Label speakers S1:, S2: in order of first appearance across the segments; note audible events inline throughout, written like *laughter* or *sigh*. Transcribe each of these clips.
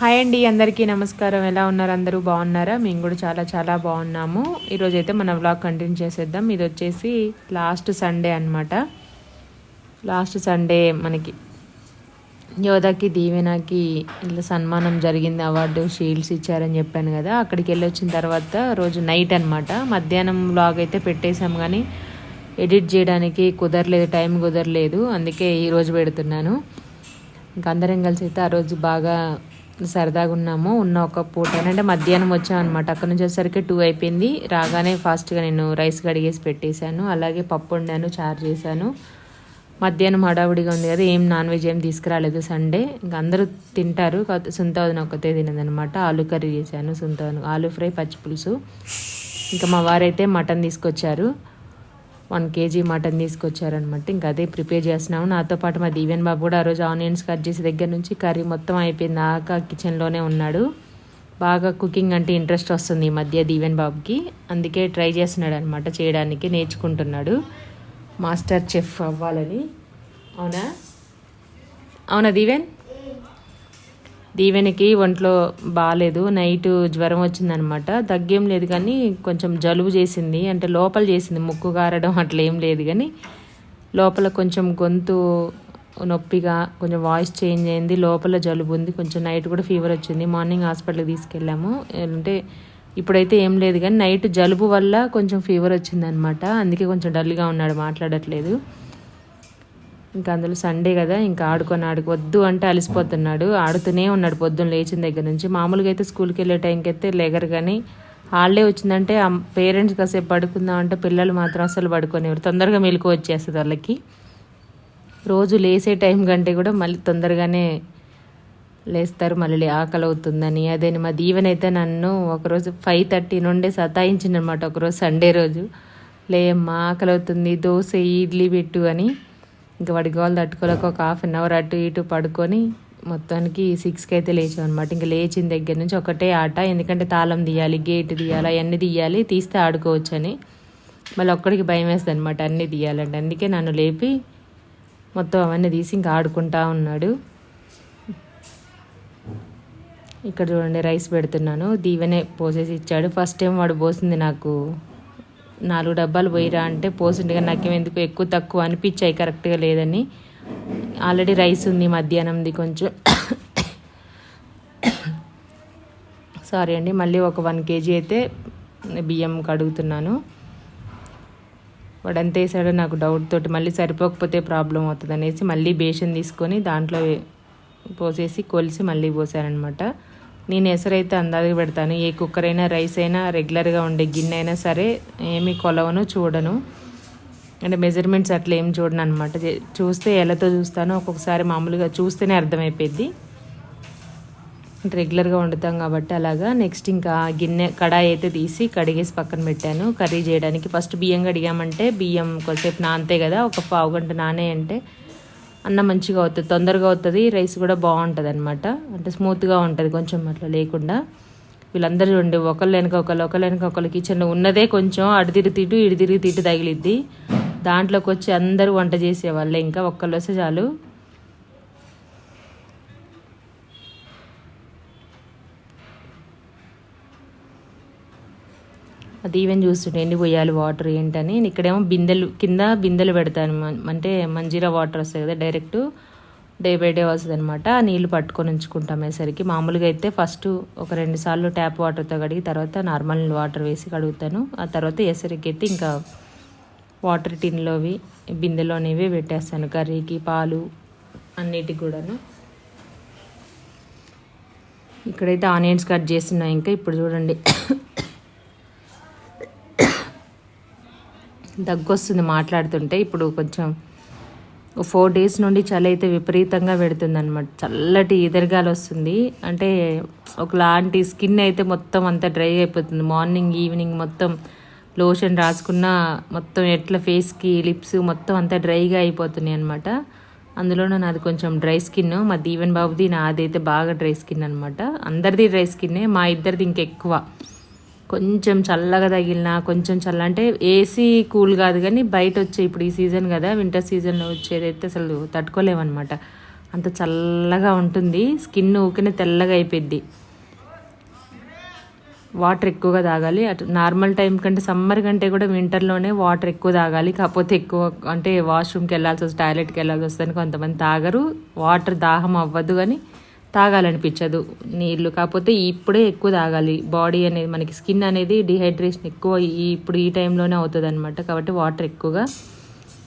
S1: Hi అండి అందరికీ నమస్కారం. ఎలా ఉన్నారు? అందరూ బాగున్నారా? మేము కూడా చాలా చాలా బాగున్నాము. ఈరోజు అయితే మన వ్లాగ్ కంటిన్యూ చేసేద్దాం. ఇది వచ్చేసి లాస్ట్ సండే అన్నమాట. లాస్ట్ సండే మనకి యోధాకి దీవెనకి ఇట్లా సన్మానం జరిగింది. అవార్డు షీల్డ్స్ ఇచ్చారని చెప్పాను కదా. అక్కడికి వెళ్ళి వచ్చిన తర్వాత రోజు నైట్ అన్నమాట. మధ్యాహ్నం వ్లాగ్ అయితే పెట్టేశాం కానీ ఎడిట్ చేయడానికి కుదరలేదు టైం కుదరలేదు. అందుకే ఈరోజు పెడుతున్నాను. ఇంకా అందరం కలిసి అయితే ఆ రోజు బాగా సరదాగా ఉన్నాము ఉన్న ఒక పూట అంటే మధ్యాహ్నం వచ్చాం అనమాట అక్కడ నుంచి వచ్చేసరికి టూ అయిపోయింది. రాగానే ఫాస్ట్గా నేను రైస్ కడిగేసి పెట్టేశాను. అలాగే పప్పు వండాను చారు చేశాను. మధ్యాహ్నం హడావుడిగా ఉంది కదా ఏం నాన్ వెజ్ ఏం తీసుకురాలేదు సండే ఇంకా అందరూ తింటారు. సుంతవదన సుంతవదిన ఒక్కతే తినదనమాట ఆలు కర్రీ చేశాను సుంతవదన ఆలు ఫ్రై పచ్చి పులుసు. ఇంకా మా వారైతే మటన్ తీసుకొచ్చారు. వన్ కేజీ మటన్ తీసుకొచ్చారనమాట ఇంకా అదే ప్రిపేర్ చేస్తున్నాము. నాతో పాటు మా దీవెన్ బాబు కూడా ఆ రోజు ఆనియన్స్ కట్ చేసే దగ్గర నుంచి కర్రీ మొత్తం అయిపోయింది. ఆక కిచెన్లోనే ఉన్నాడు. బాగా కుకింగ్ అంటే ఇంట్రెస్ట్ వస్తుంది ఈ మధ్య దీవెన్ బాబుకి. అందుకే ట్రై చేస్తున్నాడు అనమాట చేయడానికి నేర్చుకుంటున్నాడు. మాస్టర్ చెఫ్ అవ్వాలని. అవునా? అవునా దీవెన్ దీవెనకి ఒంట్లో బాగాలేదు నైట్ జ్వరం వచ్చిందనమాట. తగ్గేం లేదు కానీ కొంచెం జలుబు చేసింది అంటే లోపల చేసింది ముక్కు కారడం అట్లా ఏం లేదు కానీ లోపల కొంచెం గొంతు నొప్పిగా కొంచెం వాయిస్ చేంజ్ అయింది లోపల జలుబు ఉంది కొంచెం నైట్ కూడా ఫీవర్ వచ్చింది. మార్నింగ్ హాస్పిటల్కి తీసుకెళ్ళాము. అంటే ఇప్పుడైతే ఏం లేదు కానీ నైట్ జలుబు వల్ల కొంచెం ఫీవర్ వచ్చిందనమాట. అందుకే కొంచెం డల్గా ఉన్నాడు మాట్లాడట్లేదు. ఇంకా అందులో సండే కదా ఇంకా ఆడుకొని ఆడుకు వద్దు అంటే అలసిపోతున్నాడు. ఆడుతూనే ఉన్నాడు పొద్దున్న లేచిన దగ్గర నుంచి. మామూలుగా అయితే స్కూల్కి వెళ్ళే టైంకి అయితే లేగరు కానీ హాలిడే వచ్చిందంటే పేరెంట్స్ కాసేపు పడుకుందాం అంటే పిల్లలు మాత్రం అసలు పడుకోనివ్వరు. తొందరగా మెలకు వచ్చేస్తుంది వాళ్ళకి. రోజు లేసే టైం కంటే కూడా మళ్ళీ తొందరగానే లేస్తారు. మళ్ళీ ఆకలి అవుతుందని అదే మా అయితే నన్ను ఒకరోజు ఫైవ్ థర్టీ నుండే సతాయించిందనమాట ఒకరోజు సండే రోజు. లేమ్మా ఆకలి అవుతుంది దోశ ఇడ్లీ పెట్టు అని. ఇంకా వాడి గోలు తట్టుకోలేక ఒక హాఫ్ అన్ అవర్ అటు ఇటు పడుకొని మొత్తానికి సిక్స్కి అయితే లేచాం అనమాట ఇంకా లేచిన దగ్గర నుంచి ఒకటే ఆట. ఎందుకంటే తాళం తీయాలి గేట్ తీయాలి అవన్నీ తీయాలి. తీస్తే ఆడుకోవచ్చు అని మళ్ళీ ఒక్కడికి భయం వేస్తుంది అనమాట అన్నీ తీయాలంటే. అందుకే నన్ను లేపి మొత్తం అవన్నీ తీసి ఇంకా ఆడుకుంటా ఉన్నాడు. ఇక్కడ చూడండి రైస్ పెడుతున్నాను. దీవెనే పోసేసి ఇచ్చాడు. ఫస్ట్ టైం వాడు పోసింది నాకు. నాలుగు డబ్బాలు పోయిరా అంటే పోసిండుగా నాకేం ఎందుకు ఎక్కువ తక్కువ అనిపించాయి కరెక్ట్గా లేదని. ఆల్రెడీ రైస్ ఉంది మధ్యాహ్నంది కొంచెం. సారీ అండి మళ్ళీ ఒక వన్ కేజీ అయితే బియ్యం కడుగుతున్నాను. వాడు ఎంత వేసాడో నాకు డౌట్ తోటి మళ్ళీ సరిపోకపోతే ప్రాబ్లం అవుతుంది అనేసి మళ్ళీ బేషన్ తీసుకొని దాంట్లో పోసేసి కొలిసి మళ్ళీ పోసానమాట నేను ఎసరైతే అందాజగా పెడతాను. ఏ కుక్కర్ అయినా రైస్ అయినా రెగ్యులర్గా ఉండే గిన్నె అయినా సరే ఏమి కొలవను చూడను. అంటే మెజర్మెంట్స్ అట్లా ఏం చూడను అనమాట చూస్తే ఎలాతో చూస్తానో ఒక్కొక్కసారి మామూలుగా చూస్తేనే అర్థమైపోయింది రెగ్యులర్గా వండుతాం కాబట్టి అలాగా. నెక్స్ట్ ఇంకా గిన్నె కడాయి అయితే తీసి కడిగేసి పక్కన పెట్టాను. కర్రీ చేయడానికి ఫస్ట్ బియ్యం కడిగామంటే బియ్యం కొద్దిసేపు నానితే కదా ఒక పావు గంట నానే అంటే అన్నం మంచిగా అవుతుంది తొందరగా అవుతుంది రైస్ కూడా బాగుంటుంది అనమాట అంటే స్మూత్గా ఉంటుంది కొంచెం అట్లా లేకుండా. వీళ్ళందరూ చూడండి ఒకళ్ళు వెనక ఒకళ్ళు ఒకళ్ళు వెనక ఒకళ్ళు కిచెన్లో ఉన్నదే కొంచెం అటు తిరిగి తిట్టు ఇటు తిరిగి తిట్టు తగిలిద్ది. దాంట్లోకి వచ్చి అందరూ వంట చేసేవాళ్ళే ఇంకా ఒక్కళ్ళు వస్తే చాలు. అది ఈవెన్ చూస్తుంటే ఎన్ని పోయాలి వాటర్ ఏంటని ఇక్కడేమో బిందెలు కింద బిందెలు పెడతాను. అంటే మంజీరా వాటర్ వస్తాయి కదా డైరెక్ట్ డే బై డే వస్తుంది అనమాట నీళ్ళు పట్టుకొని ఉంచుకుంటాం వేసరికి మామూలుగా అయితే ఫస్ట్ ఒక రెండు సార్లు ట్యాప్ వాటర్తో కడిగి తర్వాత నార్మల్ వాటర్ వేసి కడుగుతాను. ఆ తర్వాత ఎసరికి ఎత్తి ఇంకా వాటర్ టిన్లోవి బిందెలోనివి పెట్టేస్తాను. కర్రీకి పాలు అన్నిటికి కూడాను. ఇక్కడైతే ఆనియన్స్ కట్ చేస్తున్నాయి ఇంకా. ఇప్పుడు చూడండి. దగ్గు వస్తుంది మాట్లాడుతుంటే. ఇప్పుడు కొంచెం ఫోర్ డేస్ నుండి చలి అయితే విపరీతంగా పెడుతుందనమాట చల్లటి ఎదురుగాలి వస్తుంది. అంటే ఒకలాంటి స్కిన్ అయితే మొత్తం అంతా డ్రై అయిపోతుంది. మార్నింగ్ ఈవినింగ్ మొత్తం లోషన్ రాసుకున్న మొత్తం ఎట్లా ఫేస్కి లిప్స్ మొత్తం అంతా డ్రైగా అయిపోతున్నాయి అనమాట అందులోనూ నాది కొంచెం డ్రై స్కిన్. మా దీవెన్ బాబుది నాదైతే బాగా డ్రై స్కిన్ అనమాట అందరిది డ్రై స్కిన్నే మా ఇద్దరిది ఇంకెక్కువ. కొంచెం చల్లగా తగిలినా కొంచెం చల్ల అంటే ఏసీ కూల్ కాదు కానీ బయట వచ్చే ఇప్పుడు ఈ సీజన్ కదా వింటర్ సీజన్లో వచ్చేదైతే అసలు తట్టుకోలేమన్నమాట. అంత చల్లగా ఉంటుంది స్కిన్ ఊకిన తెల్లగా అయిపోద్ది వాటర్ ఎక్కువగా తాగాలి. అటు నార్మల్ టైం కంటే సమ్మర్ కంటే కూడా వింటర్లోనే వాటర్ ఎక్కువ తాగాలి. కాకపోతే ఎక్కువ అంటే వాష్రూమ్కి వెళ్ళాల్సి వస్తుంది టాయిలెట్కి వెళ్ళాల్సి వస్తుంది కొంతమంది తాగరు. వాటర్ దాహం అవ్వదు కానీ తాగాలనిపించదు. నీళ్ళు కాకపోతే ఇప్పుడే ఎక్కువ తాగాలి. బాడీ అనేది మనకి స్కిన్ అనేది డిహైడ్రేషన్ ఎక్కువ ఇప్పుడు ఈ టైంలోనే అవుతుంది అనమాట కాబట్టి వాటర్ ఎక్కువగా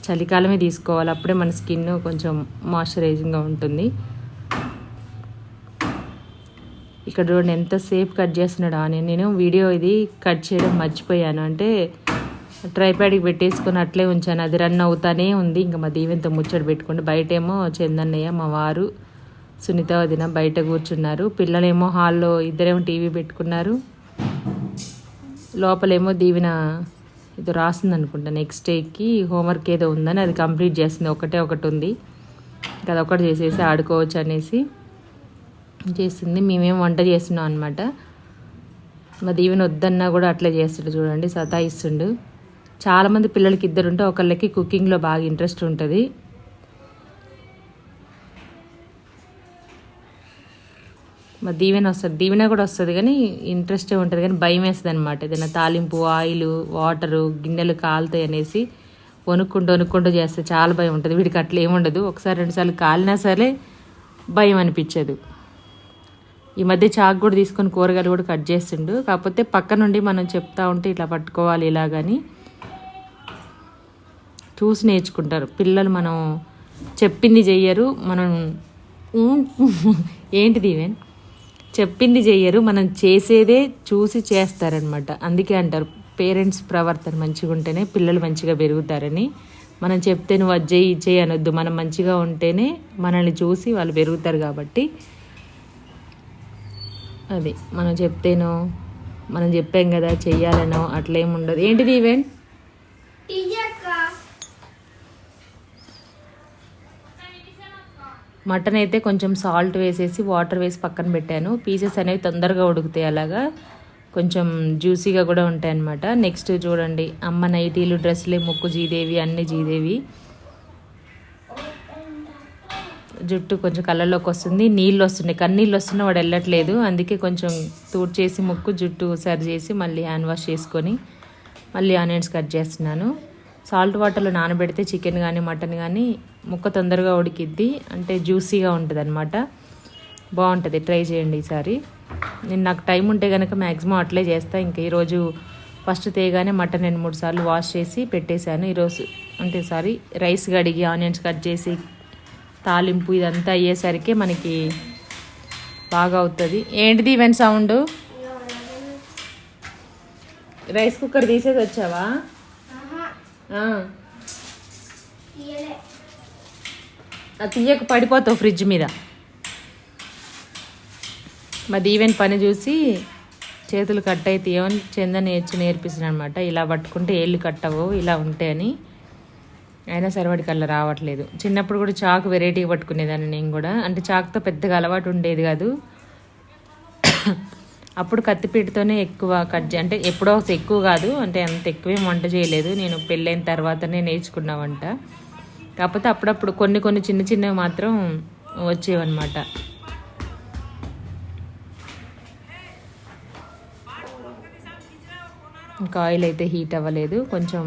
S1: చలికాలమే తీసుకోవాలి. అప్పుడే మన స్కిన్ కొంచెం మాయిశ్చరైజింగ్గా ఉంటుంది. ఇక్కడ చూడండి ఎంతసేపు కట్ చేస్తున్నాడు ఆనియన్ నేను వీడియో ఇది కట్ చేయడం మర్చిపోయాను. అంటే ట్రైప్యాడ్కి పెట్టేసుకొని అట్లే ఉంచాను. అది రన్ అవుతానే ఉంది. ఇంకా మా దీవెంతో ముచ్చట పెట్టుకుంటే బయటేమో చందన్నయ్య మా వారు సునీత వదిన బయట కూర్చున్నారు. పిల్లలేమో హాల్లో ఇద్దరేమో టీవీ పెట్టుకున్నారు. లోపలేమో దీవెన ఏదో రాసింది అనుకుంటా నెక్స్ట్ డేకి హోంవర్క్ ఏదో ఉందని అది కంప్లీట్ చేస్తుంది ఒకటే ఒకటి ఉంది. అది ఒకటి చేసేసి ఆడుకోవచ్చు అనేసి చేసింది. మేమేం వంట చేస్తున్నాం అనమాట మా దీవెన వద్దన్నా కూడా అట్లే చేస్తుండు చూడండి సతాయిస్తుండు. చాలామంది పిల్లలకి ఇద్దరు ఉంటే ఒకళ్ళకి కుకింగ్లో బాగా ఇంట్రెస్ట్ ఉంటుంది. మా దీవెన వస్తుంది. దీవెన కూడా వస్తుంది కానీ ఇంట్రెస్టే ఉంటుంది కానీ భయం వేస్తుంది అనమాట ఏదైనా తాలింపు ఆయిల్ వాటరు గిన్నెలు కాలుతాయి అనేసి వణుక్కుంటూ వణుక్కుంటూ చేస్తే చాలా భయం ఉంటుంది. వీడికి అట్లా ఏముండదు ఒకసారి రెండుసార్లు కాలినా సరే భయం అనిపించదు. ఈ మధ్య చాకు కూడా తీసుకొని కూరగాయలు కూడా కట్ చేస్తుండు. కాకపోతే పక్క నుండి మనం చెప్తా ఉంటే ఇట్లా పట్టుకోవాలి ఇలాగని చూసి నేర్చుకుంటారు. పిల్లలు మనం చెప్పింది చెయ్యరు. మనం *laughs* ఏంటిది ఈవెన్ చెప్పింది చెయ్యరు మనం చేసేదే చూసి చేస్తారనమాట అందుకే అంటారు పేరెంట్స్ ప్రవర్తన మంచిగా ఉంటేనే పిల్లలు మంచిగా పెరుగుతారని. మనం చెప్తే నువ్వు అది చేయి చేయి అనొద్దు. మనం మంచిగా ఉంటేనే మనల్ని చూసి వాళ్ళు పెరుగుతారు కాబట్టి. అది మనం చెప్తేనో మనం చెప్పాం కదా చెయ్యాలనో అట్లేం ఉండదు. ఏంటిది ఈవెంట్ మటన్ అయితే కొంచెం సాల్ట్ వేసేసి వాటర్ వేసి పక్కన పెట్టాను. పీసెస్ అనేవి తొందరగా ఉడుకుతాయి అలాగా. కొంచెం జ్యూసీగా కూడా ఉంటాయి అన్నమాట. నెక్స్ట్ చూడండి. అమ్మ నైటీలు డ్రెస్సులు ముక్కు జీదేవి అన్ని జీదేవి. జుట్టు కొంచెం కళ్ళలోకి వస్తుంది. నీళ్ళు వస్తున్నాయి. కన్నీళ్ళు వస్తున్నా వాడు వెళ్ళట్లేదు. అందుకే కొంచెం తూడ్ చేసి ముక్కు జుట్టు సరి చేసి మళ్ళీ హ్యాండ్ వాష్ చేసుకొని మళ్ళీ ఆనియన్స్ కట్ చేస్తున్నాను. సాల్ట్ వాటర్లో నానబెడితే చికెన్ కానీ మటన్ కానీ ముక్క తొందరగా ఉడికిద్ది. అంటే జ్యూసీగా ఉంటుంది అనమాట బాగుంటుంది. ట్రై చేయండి ఈసారి. నేను నాకు టైం ఉంటే కనుక మ్యాక్సిమం అట్లే చేస్తా. ఇంకా ఈరోజు ఫస్ట్ తేగానే మటన్ రెండు మూడు సార్లు వాష్ చేసి పెట్టేశాను. ఈరోజు అంటే సారీ రైస్ కడిగి ఆనియన్స్ కట్ చేసి తాలింపు ఇదంతా అయ్యేసరికి మనకి బాగా అవుతుంది. ఏంటిది ఈవెంట్ సౌండ్? రైస్ కుక్కర్ తీసేసి వచ్చావా. అది తీయక పడిపోతావు ఫ్రిడ్జ్ మీద. మా దీవెన్ పని చూసి చేతులు కట్ అయితే ఏమని చంద నేర్చి నేర్పిస్తున్నాను అనమాట ఇలా పట్టుకుంటే ఏళ్ళు కట్టవు ఇలా ఉంటే అని. అయినా సరివాడికి అలా రావట్లేదు. చిన్నప్పుడు కూడా చాకు వెరైటీగా పట్టుకునేదాన్ని నేను కూడా. అంటే చాకుతో పెద్దగా అలవాటు ఉండేది కాదు. అప్పుడు కత్తిపీటతోనే ఎక్కువ కట్ చే అంటే ఎప్పుడో ఎక్కువ కాదు. అంటే అంత ఎక్కువేం వంట చేయలేదు. నేను పెళ్ళైన తర్వాతనే నేర్చుకున్న వంట. కాకపోతే అప్పుడప్పుడు కొన్ని కొన్ని చిన్న చిన్నవి మాత్రం వచ్చేవన్నమాట. ఇంకా ఆయిల్ అయితే హీట్ అవ్వలేదు. కొంచెం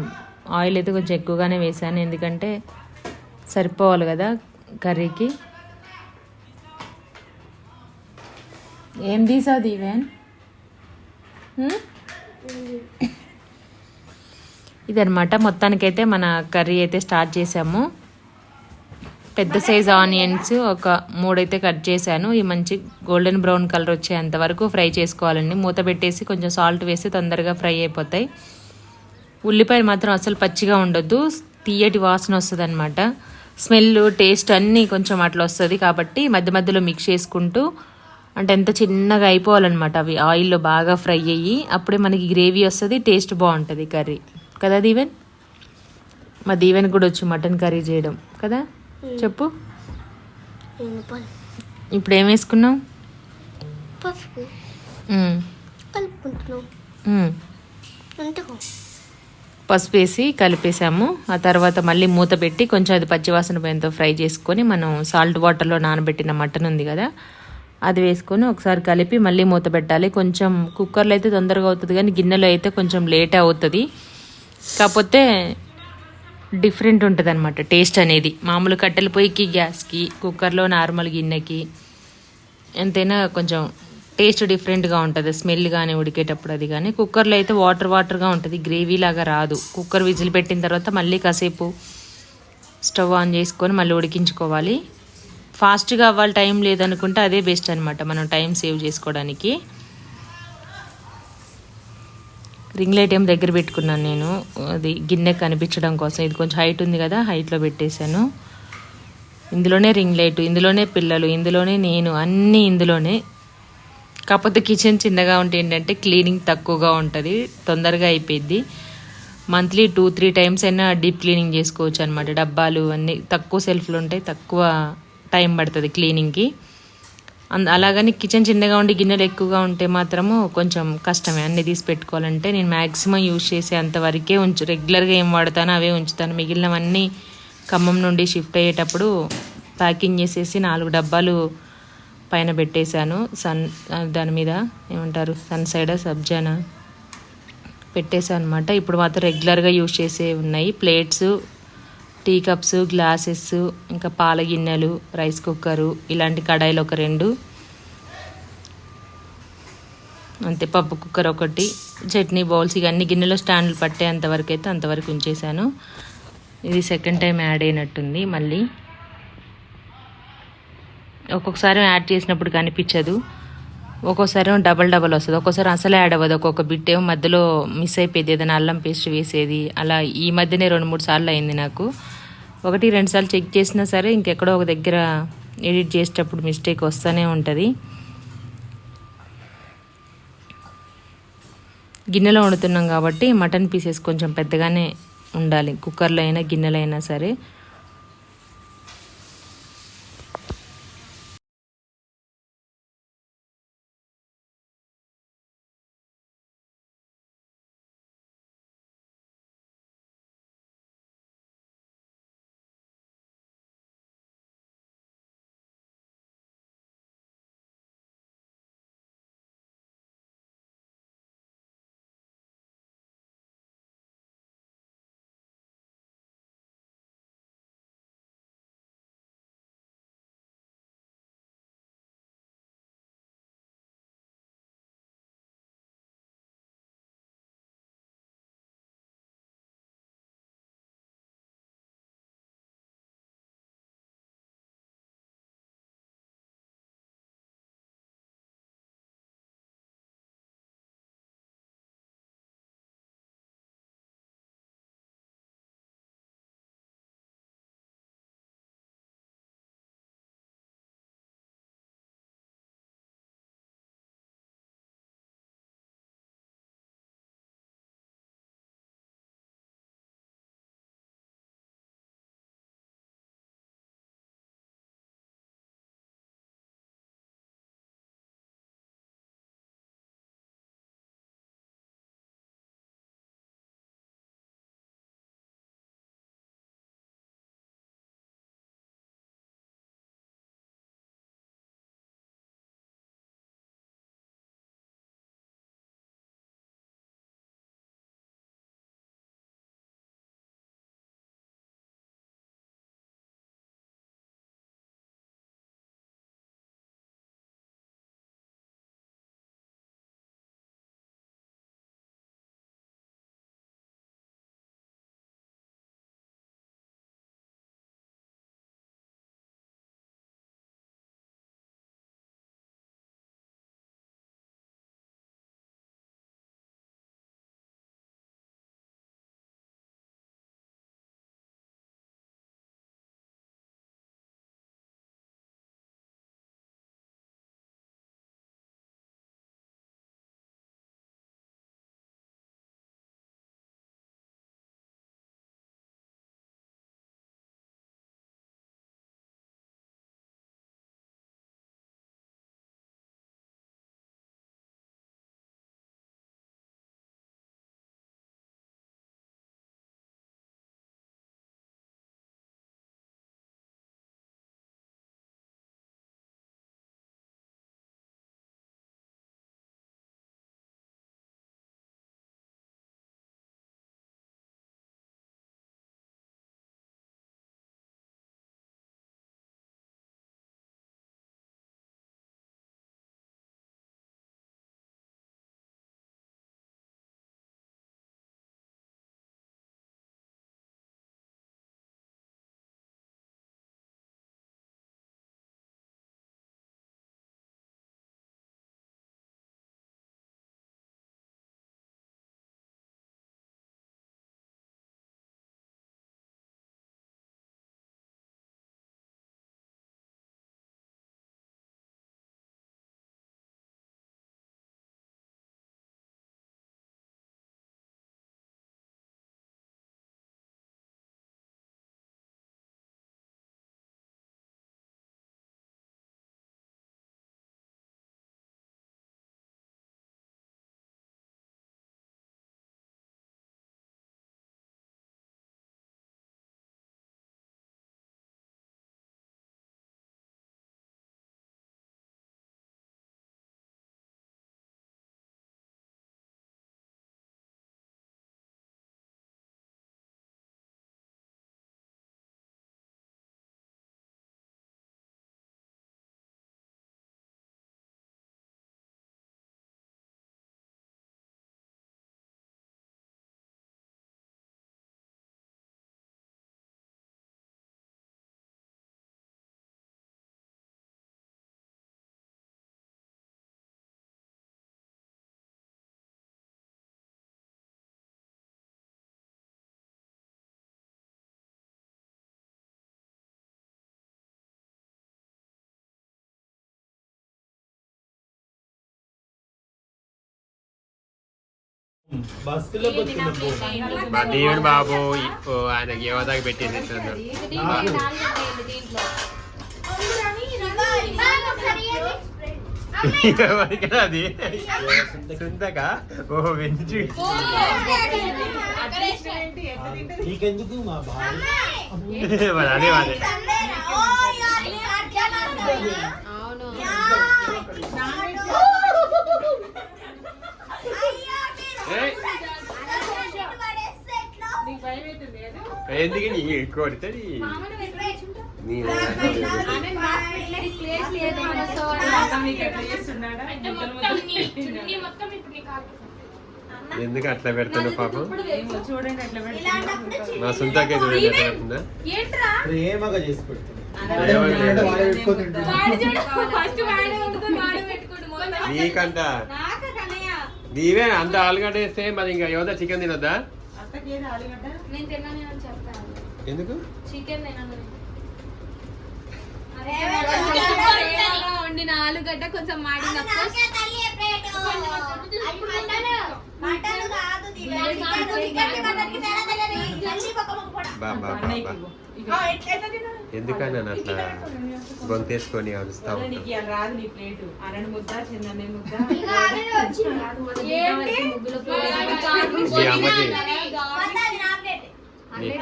S1: ఆయిల్ అయితే కొంచెం ఎక్కువగానే వేసాను. ఎందుకంటే సరిపోవాలి కదా కర్రీకి. ఏం తీసావు దీవెన్ హ్మ్? ఇదనమాట మొత్తానికైతే మన కర్రీ అయితే స్టార్ట్ చేసాము. పెద్ద సైజ్ ఆనియన్స్ ఒక మూడైతే కట్ చేశాను. ఈ మంచి గోల్డెన్ బ్రౌన్ కలర్ వచ్చేంత వరకు ఫ్రై చేసుకోవాలండి. మూత పెట్టేసి కొంచెం సాల్ట్ వేసి తొందరగా ఫ్రై అయిపోతాయి. ఉల్లిపాయలు మాత్రం అసలు పచ్చిగా ఉండొద్దు. తీయటి వాసన వస్తుంది అనమాట స్మెల్ టేస్ట్ అన్నీ కొంచెం అట్లా వస్తుంది కాబట్టి మధ్య మధ్యలో మిక్స్ చేసుకుంటూ అంటే ఎంత చిన్నగా అయిపోవాలన్నమాట అవి. ఆయిల్లో బాగా ఫ్రై అయ్యి అప్పుడే మనకి గ్రేవీ వస్తుంది టేస్ట్ బాగుంటుంది కర్రీ. కదా దీవెన్? మా దీవెన్ కూడా వచ్చు మటన్ కర్రీ చేయడం. కదా? చెప్పు. ఇప్పుడు ఏం వేసుకున్నావు?
S2: పసుపు.
S1: పసుపు వేసి కలిపేసాము. ఆ తర్వాత మళ్ళీ మూత పెట్టి కొంచెం అది పచ్చివాసన పోయేంత ఫ్రై చేసుకొని మనం సాల్ట్ వాటర్లో నానబెట్టిన మటన్ ఉంది కదా అది వేసుకొని ఒకసారి కలిపి మళ్ళీ మూత పెట్టాలి. కొంచెం కుక్కర్లో అయితే తొందరగా అవుతుంది కానీ గిన్నెలో అయితే కొంచెం లేట్ అవుతుంది. కాకపోతే డిఫరెంట్ ఉంటుంది అనమాట టేస్ట్ అనేది. మామూలు కట్టెల పొయ్యికి గ్యాస్కి కుక్కర్లో నార్మల్ గిన్నెకి ఎంతైనా కొంచెం టేస్ట్ డిఫరెంట్గా ఉంటుంది. స్మెల్ కానీ ఉడికేటప్పుడు అది కానీ కుక్కర్లో అయితే వాటర్ వాటర్గా ఉంటుంది. గ్రేవీ లాగా రాదు. కుక్కర్ విజిల్ పెట్టిన తర్వాత మళ్ళీ కాసేపు స్టవ్ ఆన్ చేసుకొని మళ్ళీ ఉడికించుకోవాలి. ఫాస్ట్గా అవ్వాలి టైం లేదనుకుంటే అదే బెస్ట్ అనమాట మనం టైం సేవ్ చేసుకోవడానికి. రింగ్ లైట్ ఏం దగ్గర పెట్టుకున్నాను నేను. అది గిన్నె కనిపించడం కోసం. ఇది కొంచెం హైట్ ఉంది కదా హైట్లో పెట్టేశాను. ఇందులోనే రింగ్ లైట్ ఇందులోనే పిల్లలు ఇందులోనే నేను అన్నీ ఇందులోనే. కాకపోతే కిచెన్ చిన్నగా ఉంటే ఏంటంటే క్లీనింగ్ తక్కువగా ఉంటుంది తొందరగా అయిపోయింది మంత్లీ టూ త్రీ టైమ్స్ అయినా డీప్ క్లీనింగ్ చేసుకోవచ్చు అనమాట డబ్బాలు అన్నీ తక్కువ సెల్ఫ్లు ఉంటాయి తక్కువ టైం పడుతుంది క్లీనింగ్కి అలాగని కిచెన్ చిన్నగా ఉండి గిన్నెలు ఎక్కువగా ఉంటే మాత్రము కొంచెం కష్టమే. అన్ని తీసి పెట్టుకోవాలంటే నేను మ్యాక్సిమం యూజ్ చేసే అంతవరకే ఉంచు రెగ్యులర్గా ఏం వాడతానో అవే ఉంచుతాను. మిగిలినవన్నీ ఖమ్మం నుండి షిఫ్ట్ అయ్యేటప్పుడు ప్యాకింగ్ చేసేసి నాలుగు డబ్బాలు పైన పెట్టేశాను. సన్ దాని మీద ఏమంటారు? సన్ సైడ్ సబ్జానా పెట్టేశాను అనమాట ఇప్పుడు మాత్రం రెగ్యులర్గా యూజ్ చేసే ఉన్నాయి. ప్లేట్స్ టీ కప్స్ గ్లాసెస్ ఇంకా పాల గిన్నెలు రైస్ కుక్కరు ఇలాంటి కడాయిలు ఒక రెండు. అంతే పప్పు కుక్కర్ ఒకటి. చట్నీ బౌల్స్ ఇక అన్ని గిన్నెలో స్టాండ్లు పట్టేంత వరకు అయితే అంతవరకు ఉంచేసాను ఇది సెకండ్ టైం యాడ్ అయినట్టుంది మళ్ళీ. ఒక్కొక్కసారి యాడ్ చేసినప్పుడు కనిపించదు. ఒక్కోసారి డబల్ డబల్ వస్తుంది. ఒక్కోసారి అసలు యాడ్ అవ్వదు. ఒక్కొక్క బిట్ ఏమో మధ్యలో మిస్ అయిపోయింది. ఏదైనా అల్లం పేస్ట్ వేసేది. అలా ఈ మధ్యనే రెండు మూడు సార్లు అయింది నాకు. ఒకటి రెండు సార్లు చెక్ చేసినా సరే ఇంకెక్కడో ఒక దగ్గర ఎడిట్ చేసేటప్పుడు మిస్టేక్ వస్తూనే ఉంటుంది. గిన్నెలో వండుతున్నాం కాబట్టి మటన్ పీసెస్ కొంచెం పెద్దగానే ఉండాలి. కుక్కర్లో అయినా గిన్నెలైనా సరే.
S3: మా దేవుని బాబు ఆయనకి యువతకి పెట్టేసి అది? సుందక ఓ వెంచి.
S2: నీకెందుకు మా
S3: అదే అదే
S4: అవును
S3: ఏయ్, ఎందుకు నీ కొడితే నీ- నీ ఎందుకు అట్లా పెడుతున్నావు పాపం?
S1: చూడండి అట్లా
S3: మా సుందకే చూడండి పెడుతుందా?
S2: ప్రేమగా చేసి తింటున్నాడు. *laughs*
S3: నీకంట. నీవే అంత ఆలుగడ్డ వేస్తే మరి ఇంకా యువత చికెన్ తినొద్దా?
S4: నేను తిన్నాను అని చెప్తాను
S3: ఎందుకు?
S4: చికెన్ తిన్నాను? వండిన ఆలుగడ్డ కొంచెం మాడిన
S3: బా బా బా బా ఎందుకని నన్ను అట్లా గొంతేసుకొని అరుస్తా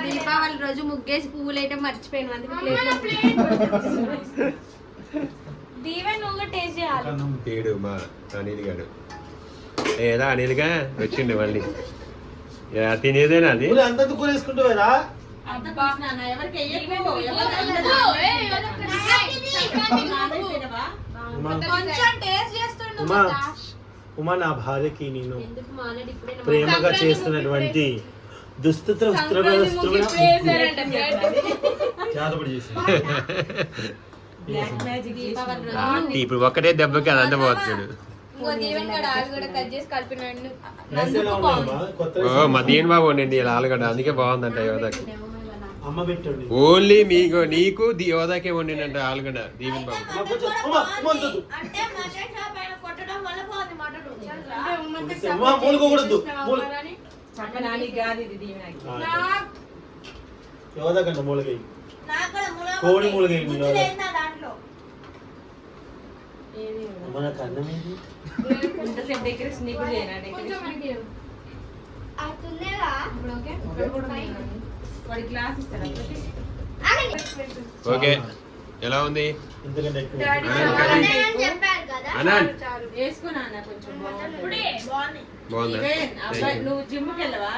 S4: దీపావళి రోజు ముగ్గేసి పువ్వులు అయితే మర్చిపోయాను అందుకే ప్లేట్. *laughs* దీవెన్ నువ్వు కూడా టేస్ట్ చేయాలి.
S2: కన్నం.
S3: ఏడు మా అనిల్ గారు ఏదా అనిల్గా వచ్చిండు మళ్ళీ. తినేదేనా అది?
S2: అంతా తుక్కులు వేసుకుంటావేరా
S1: ఎవరికి
S2: ఉమా.
S4: కొంచెం టేస్ట్ చేస్తుండు
S2: ఉమా. ఉమా నా భార్యకి నేను
S4: ఎందుకు మా అన్నది ఇప్పుడే నా
S2: ప్రేమగా చేస్తున్నటువంటి దుస్తుత్ర
S4: సంక్రాంతి ముగ్గు ఇప్పుడే వేశారంట ప్లేట్.
S2: జాతపడి చేసి *laughs*
S3: ఇప్పుడు ఒక్కటే దెబ్బకి అదంతా
S4: కూడా కూడా?
S2: కొత్త
S3: ఓ
S2: రైస్
S3: మా దీని బాబు ఉండండి ఇలా ఆలుగడ్డ అందుకే బాగుందంట యోధాకి.
S2: అమ్మ పెట్టండి
S3: ఓన్లీ మీకు నీకు ది- యోధాకే వండిందంట ఆలుగడ్డ దీవెన్ బాబు?
S5: బాగుంది
S2: కంట మూలగై
S5: నాకు కూడా మునగ
S2: కోడి
S5: ఉంది.
S2: మునగ ఏంటి
S5: గుజ్జు
S2: కాదు?
S5: లేదు నా దాంట్లో
S2: మన కన్నం
S1: ఇంతసేపు డెకరేషన్ చేయనా?
S3: ఓకే? ఎలా ఉంది?
S1: నువ్వు జిమ్ వెళ్ళవా?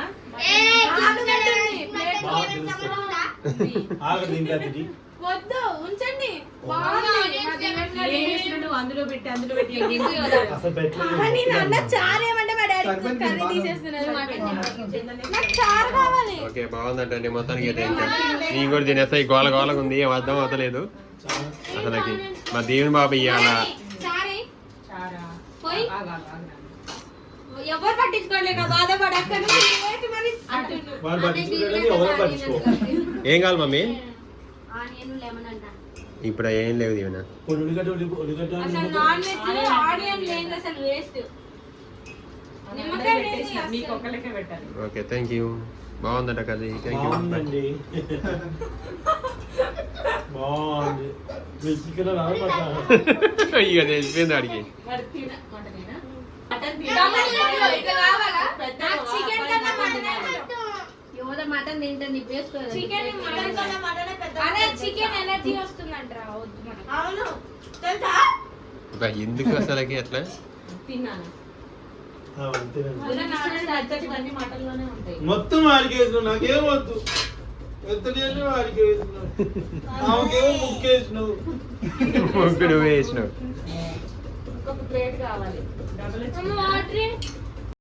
S4: వద్దు ఉంచండి.
S1: అందులో పెట్టి అందులో పెట్టి
S4: నేను అన్న చారు ఏమంటే మా డాడీ కర్రీ తీసేస్తున్నారు నాకు చారు కావాలి.
S3: ఓకే బాగుందంటే మొత్తానికి అయితే. నేను కూడా తినేస్తా. ఈ గోల గోలగా ఉంది ఏం అర్థం అవుతలేదు.
S2: చాలా.
S3: అసలుకి మా దేవుని బాబు ఇయ్యాల.
S4: చారే
S1: చారా.
S4: పోయి.
S1: ఆగు, ఆగు, ఆగు.
S4: ఎవరు
S3: ఏం కావాలి మమ్మీ?
S4: ఆనియన్ లెమన్ అంట.
S3: ఇప్పుడు ఏం లేవు
S4: లేదు
S1: పెట్టాలి.
S3: ఓకే థ్యాంక్ యూ బాగుందట కది థ్యాంక్ యూ
S2: చికెన్
S3: ఇక తెలిసిపోయింది అడిగి.
S1: వాడు తిన మటనేనా? మటన్
S4: దమ్ములో ఇట్లా కావాలా?
S1: పెద్ద
S4: నాకు చికెన్
S1: అబ్బాయి
S4: కన్నా
S1: మటన్
S4: మటన్ యువత మటన్ తింటుంది
S5: చికెన్ మటన్ కన్నా మటనే పెద్ద
S4: అదే చికెన్ ఎనర్జీ వస్తుందంట వద్దు మనం.
S5: అవును. తెలుసా?
S3: ఎందుకు అసలుకి అట్లా?
S1: తిన్నాను.
S2: మొత్తం వాడికి వేసినావు నాకేం వద్దు. ఎత్తడి వాడికి వేసినావు ఆమెకేమో ముక్కేసినావు?
S3: ముగ్గురు వేసినావు.
S1: ఇంకొక ప్లేట్ కావాలి. Double
S4: water